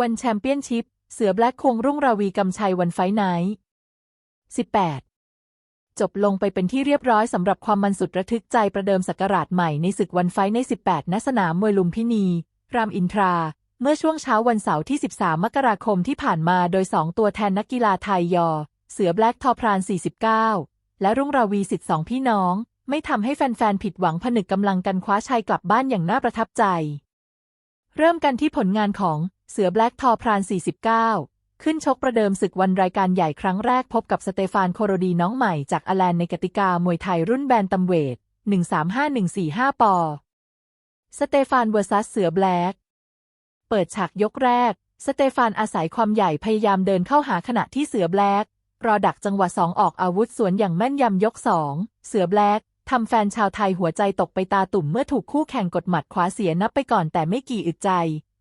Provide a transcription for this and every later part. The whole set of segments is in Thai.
วันแชมเปี้ยนชิพ เสือแบล็คคงรุ่งราวีกำชัยวันไฟไนท์18 จบลงไปเป็นที่เรียบร้อยสำหรับความมันสุดระทึกใจประเดิมศักราชใหม่ในศึกวันไฟใน 18 ณ สนามมวยลุมพินี รามอินทรา เมื่อช่วงเช้าวันเสาร์ที่ 13 มกราคมที่ผ่านมาโดย 2 ตัวแทนนักกีฬาไทยยอ เสือแบล็คทอพราน 49 และรุ่งราวีสิทธิ์สองพี่น้อง ไม่ทำให้แฟนๆ ผิดหวังผนึกกำลังกันคว้าชัยกลับบ้านอย่างน่าประทับใจ เริ่มกันที่ผลงานของ เสือแบล็กทอพราน 49 ขึ้นชกประเดิมศึกวันรายการใหญ่ครั้งแรกพบกับสเตฟานโคโรดีน้องใหม่จากอแลนในกติกามวยไทยรุ่นแบนตัมเวท 135145 ปอ สเตฟานเวอร์ซัสเสือแบล็ก เปิดฉากยกแรก สเตฟานอาศัยความใหญ่พยายามเดินเข้าหาขณะที่เสือแบล็กรอดักจังหวะสองออกอาวุธสวนอย่างแม่นยำยกสองเสือแบล็กทำแฟนชาวไทยหัวใจตกไปตาตุ่มเมื่อถูกคู่แข่งกดหมัดขวาเสียนับไปก่อนแต่ไม่กี่อึดใจ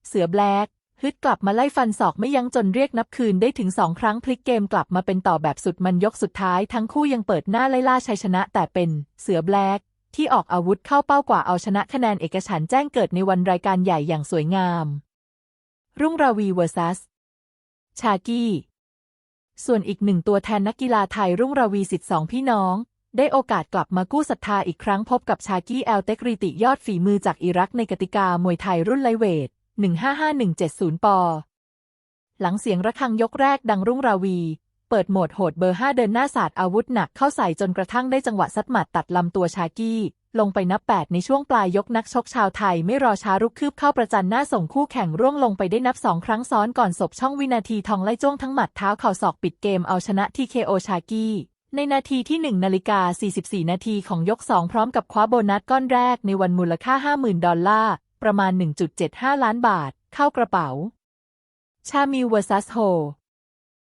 เสือแบล็ก ฮึดกลับมาไล่ฟันศอกไม่ยั้งจนเรียกนับคืนได้ถึงสองครั้งพลิกเกมกลับมาเป็นต่อแบบสุดมันยกสุดท้ายทั้งคู่ยังเปิดหน้าไล่ล่าชัยชนะแต่เป็นเสือแบล็กที่ออกอาวุธเข้าเป้ากว่าเอาชนะคะแนนเอกฉันแจ้งเกิดในวันรายการใหญ่อย่างสวยงาม รุ่งราวีเวอร์ซัส ชากี้ ส่วนอีกหนึ่งตัวแทนนักกีฬาไทยรุ่งราวีสิทธิ์สองพี่น้อง ได้โอกาสกลับมากู้ศรัทธาอีกครั้งพบกับชากี้แอลเตกริติยอดฝีมือจากอิรักในกติกามวยไทยรุ่นไลเวท 155170 ปอ หลังเสียงระฆังยกแรกดังรุ่งราวี เปิดโหมดโหดเบอร์5เดินหน้าศาสาดอาวุธหนักเข้าใส่จนกระทั่งได้จังหวะซัดหมัดตัดลำตัวชากี้ ลงไปนับ8ในช่วงปลายยกนักชกชาวไทยไม่รอช้ารุกคืบเข้าประจันหน้าส่งคู่แข่งร่วงลงไปได้นับสองครั้งซ้อนก่อนศพช่องวินาทีทองไล่จ้วงทั้งหมัดเท้าเข่าศอกปิดเกมเอาชนะทีเคโอชากี้ในนาทีที่ 1 นาฬิกา 44 นาทีของยก 2 พร้อมกับคว้าโบนัสก้อนแรกในวันมูลค่า 50,000 ดอลลาร์ ประมาณ 1.75 ล้านบาท เข้ากระเป๋า ชามิลเวอร์ซัสโฮ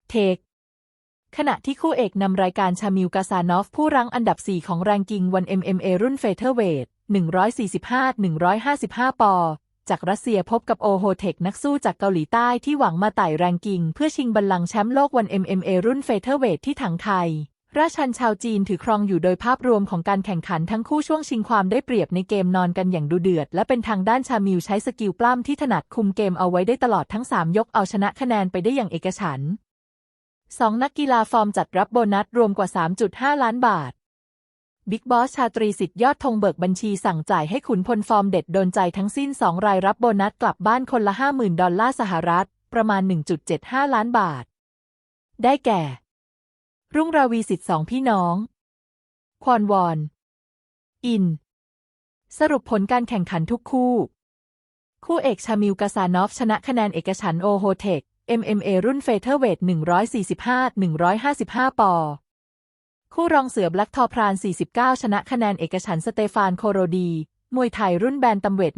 เทค ขณะที่คู่เอกนำรายการชามิลกาซานอฟ ผู้รั้งอันดับ 4 ของแรงกิ้งวัน MMA รุ่นเฟเธอร์เวท145-155 ปอ จากรัสเซียพบกับโอโฮเทคนักสู้จากเกาหลีใต้ที่หวังมาไต่แรงกิ้งเพื่อชิงบัลลังก์แชมป์โลกวัน MMA รุ่นเฟเธอร์เวทที่ถังไทย ราชันชาวจีนถือครองอยู่โดยภาพรวมของการแข่งขันทั้งคู่ช่วงชิงความได้เปรียบในเกมนอนกันอย่างดูเดือด และเป็นทางด้านชามิลใช้สกิลปล้ำที่ถนัดคุมเกมเอาไว้ได้ตลอดทั้ง 3 ยกเอาชนะคะแนนไปได้อย่างเอกฉันสองนักกีฬาฟอร์มจัดรับโบนัสรวมกว่า 3.5 ล้านบาทบิ๊กบอสชาตรีสิทธิ์ยอดธงเบิกบัญชีสั่งจ่ายให้ขุนพลฟอร์มเด็ดโดนใจทั้งสิ้น 2 รายรับโบนัสกลับบ้านคนละ 50,000 ดอลลาร์สหรัฐ ประมาณ 1.75 ล้านบาท ได้แก่ รุ่งราวีสิทธิ์สองพี่น้อง ควอนวอน อิน สรุปผลการแข่งขันทุกคู่ คู่เอกชามิลกาซานอฟ ชนะคะแนนเอกฉันโอโฮเทค MMA รุ่นเฟเธอร์เวท 145-155 ปอ คู่รองเสือแบล็กทอพราน 49 ชนะคะแนนเอกฉันสเตฟานโคโรดี มวยไทยรุ่นแบนตัมเวท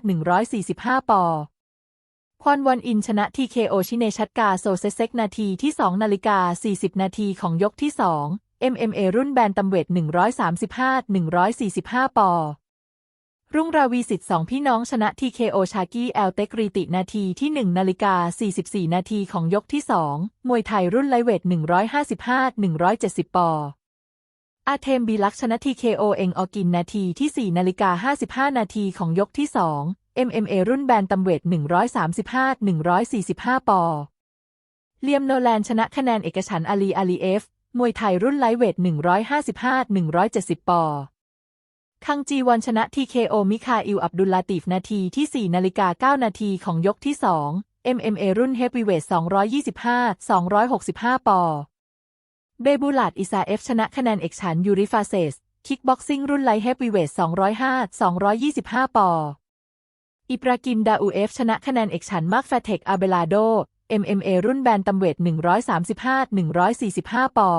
135-145 ปอ ควอนวอนอินชนะ TKO ชิเนชัดกาโซเซเซกนาทีที่ 2 นาฬิกา 40 นาทีของยกที่ 2 MMA รุ่นแบนตัมเวท 135-145 ปอ รุ่งราวีสิทธิ์สองพี่น้องชนะ TKO ชากี้แอลเตกรีตินาทีที่ 1 นาฬิกา 44 นาทีของยกที่ 2 มวยไทยรุ่นไลท์เวท 155-170 ปออาเทมบีลักชนะ TKO เองออกินนาทีที่ 4 นาฬิกา 55 นาทีของยกที่ 2 MMA รุ่นแบนตัมเวท 135-145 ปอ เลียมโนแลนชนะคะแนนเอกฉันอาลีอาลีเอฟ มวยไทยรุ่นไลท์เวท 155-170 ปอ คังจีวอนชนะ TKO มิคาอิล อับดุลลาติฟ นาทีที่ 4 นาฬิกา 9 นาทีของยกที่ 2 MMA รุ่นเฮฟวีเวท 225-265 ปอ เบบูลาดอิซาเอฟ ชนะคะแนนเอกฉันยูริฟาเซส คิกบ็อกซิ่งรุ่นไลท์เฮฟวีเวท 205-225 ปอ อิบรากิมดาอูเอฟชนะคะแนนเอกฉันมาร์คแฟเทคอาเบลาโด MMA รุ่นแบนตัมเวท135-145 ปอ